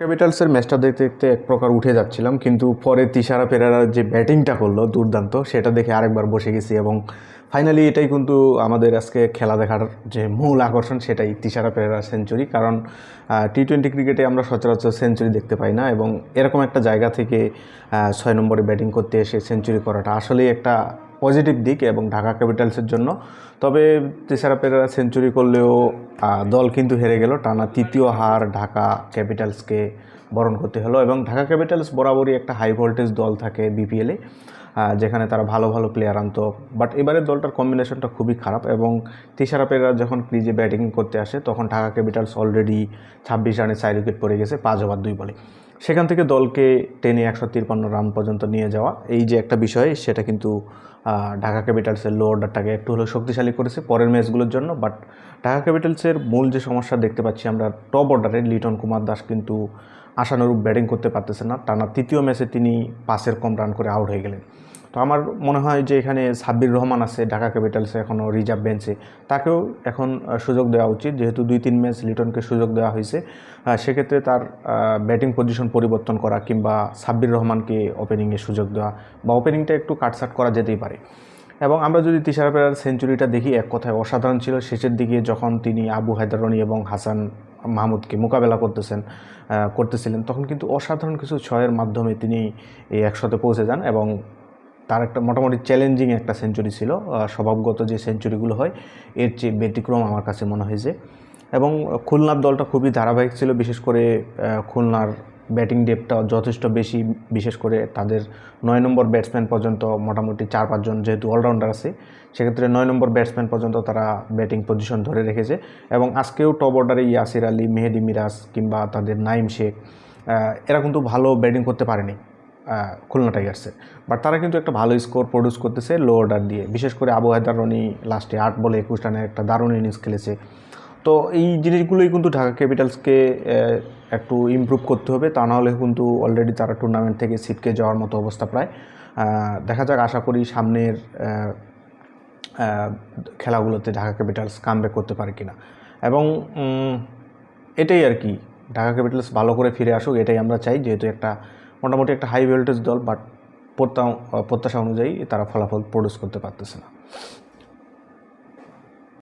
ক্যাপিটালসের ম্যাচটা দেখতে দেখতে এক প্রকার উঠে যাচ্ছিলাম, কিন্তু পরে তিশারা পেরেরার যে ব্যাটিংটা করল দুর্দান্ত, সেটা দেখে আরেকবার বসে গেছি এবং ফাইনালি এটাই কিন্তু আমাদের আজকে খেলা দেখার যে মূল আকর্ষণ, সেটাই তিশারা পেরেরার সেঞ্চুরি কারণ টি টোয়েন্টি ক্রিকেটে আমরা সচরাচর সেঞ্চুরি দেখতে পাই না এবং এরকম একটা জায়গা থেকে ছয় নম্বরে ব্যাটিং করতে এসে সেঞ্চুরি করাটা আসলেই একটা পজিটিভ দিক এবং ঢাকা ক্যাপিটালসের জন্য। তবে তেসারা পেরেরা সেঞ্চুরি করলেও দল কিন্তু হেরে গেল। টানা তৃতীয় হার ঢাকা ক্যাপিটালসকে বরণ করতে হলো এবং ঢাকা ক্যাপিটালস বরাবরই একটা হাই ভোল্টেজ দল থাকে বিপিএলে যেখানে তারা ভালো ভালো প্লেয়ার আনতো। বাট এবারে দলটার কম্বিনেশনটা খুবই খারাপ এবং তিসারা পেরেরা যখন ক্রিজে ব্যাটিং করতে আসে, তখন ঢাকা ক্যাপিটালস অলরেডি ছাব্বিশ রানে চার উইকেট পড়ে গেছে, পাঁচ ওভার দুই বলে। সেখান থেকে দলকে টেনে একশো তিরপান্ন রান পর্যন্ত নিয়ে যাওয়া, এই যে একটা বিষয়, সেটা কিন্তু ঢাকা ক্যাপিটালসের লো অর্ডারটাকে একটু হলেও শক্তিশালী করেছে পরের ম্যাচগুলোর জন্য বাট ঢাকা ক্যাপিটালসের মূল যে সমস্যা দেখতে পাচ্ছি আমরা টপ অর্ডারে লিটন কুমার দাস কিন্তু আশানুরূপ ব্যাটিং করতে পারতেছে না। টানা তৃতীয় ম্যাচে তিনি পাসের কম রান করে আউট হয়ে গেলেন। তো আমার মনে হয় যে এখানে সাব্বির রহমান আছে, ঢাকা ক্যাপিটালসে এখনও রিজার্ভ বেঞ্চে। তাকেও এখন সুযোগ দেওয়া উচিত, যেহেতু দুই তিন ম্যাচ লিটনকে সুযোগ দেওয়া হয়েছে। সেক্ষেত্রে তার ব্যাটিং পজিশন পরিবর্তন করা কিংবা সাব্বির রহমানকে ওপেনিংয়ে সুযোগ দেওয়া বা ওপেনিংটা একটু কাটসাট করা যেতেই পারে। এবং আমরা যদি তিশারা পেরার সেঞ্চুরিটা দেখি, এক কথায় অসাধারণ ছিল। শেষের দিকে যখন তিনি আবু হায়দারনি এবং হাসান মাহমুদকে মোকাবেলা করতেছেন করতেছিলেন, তখন কিন্তু অসাধারণ কিছু ছয়ের মাধ্যমে তিনি এই একশোতে পৌঁছে যান এবং তার একটা মোটামুটি চ্যালেঞ্জিং একটা সেঞ্চুরি ছিল। স্বভাবগত যে সেঞ্চুরিগুলো হয়, এর চেয়ে ব্যতিক্রম আমার কাছে মনে হয়েছে এবং খুলনার দলটা খুবই ধারাবাহিক ছিল, বিশেষ করে খুলনার ব্যাটিং ডেপটা যথেষ্ট বেশি, বিশেষ করে তাদের নয় নম্বর ব্যাটসম্যান পর্যন্ত মোটামুটি চার পাঁচজন যেহেতু অলরাউন্ডার আছে, সেক্ষেত্রে নয় নম্বর ব্যাটসম্যান পর্যন্ত তারা ব্যাটিং পজিশন ধরে রেখেছে। এবং আজকেও টপ অর্ডারে ইয়াসির আলী, মেহেদি মিরাজ কিংবা তাদের নাইম শেখ এরা কিন্তু ভালো ব্যাটিং করতে পারেনি। খুলনা টাইগার্সের বাট তারা কিন্তু একটা ভালো স্কোর প্রডিউস করতেছে লো অর্ডার দিয়ে। বিশেষ করে আবু হায়দার লাস্টে আট বলে একুশ রানের একটা দারুণ ইনিংস খেলেছে। তো এই জিনিসগুলোই কিন্তু ঢাকা ক্যাপিটালসকে একটু ইমপ্রুভ করতে হবে। তা নাহলে কিন্তু অলরেডি তারা টুর্নামেন্ট থেকে ছিটকে যাওয়ার মতো অবস্থা প্রায়। দেখা যাক, আশা করি সামনের খেলাগুলোতে ঢাকা ক্যাপিটালস কামব্যাক করতে পারে কিনা। এবং এটাই আর কি। ঢাকা ক্যাপিটালস ভালো করে ফিরে আসুক, এটাই আমরা চাই। যেহেতু একটা মোটামুটি একটা হাই ভোল্টেজ দল বাট প্রত্যাশা অনুযায়ী তারা ফলাফল প্রডিউস করতে পারতেছে না।